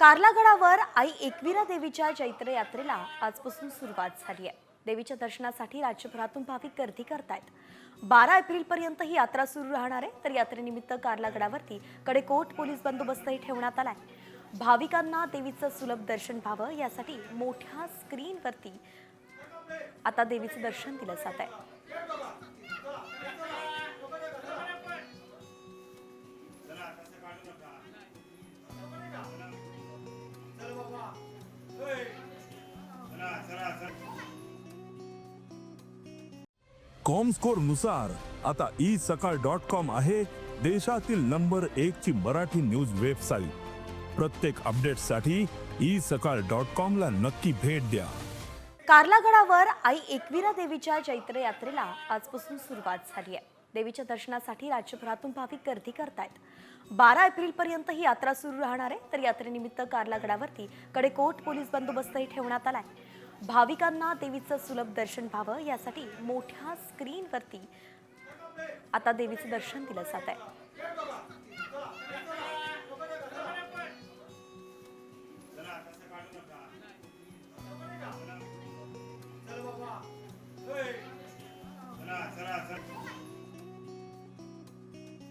कार्लागडावर आई एकविरा देवीच्या चैत्र यात्रेला आजपासून सुरुवात झाली आहे. देवीच्या दर्शनासाठी राज्यभरातून भाविक गर्दी करतायत. बारा एप्रिल पर्यंत ही यात्रा सुरू राहणार आहे. तर यात्रेनिमित्त कार्लागडावरती कडेकोट पोलीस बंदोबस्तही ठेवण्यात आलाय. भाविकांना देवीचं सुलभ दर्शन व्हावं यासाठी मोठ्या स्क्रीनवरती आता देवीचं दर्शन दिलं जात आहे. कॉमनुसार आता ई सकाळ डॉट कॉम आहे देशातील नंबर एक ची मराठी न्यूज वेबसाईट प्रत्येक अपडेटसाठी ई सकाळ डॉट कॉम ला नक्की भेट द्या. कार्लागडावर आई एकविरा देवीच्या चैत्र यात्रेला आजपासून सुरुवात झाली आहे. देवीच्या दर्शनासाठी राज्यभरातून भाविक गर्दी करतायत. बारा एप्रिल पर्यंत ही यात्रा सुरू राहणार आहे. तर यात्रेनिमित्त कार्लागडावरती कडेकोट पोलीस बंदोबस्तही ठेवण्यात आलाय. भाविकांना देवीचं सुलभ दर्शन व्हावं यासाठी मोठ्या स्क्रीनवरती आता देवीचं दर्शन दिलं जात आहे.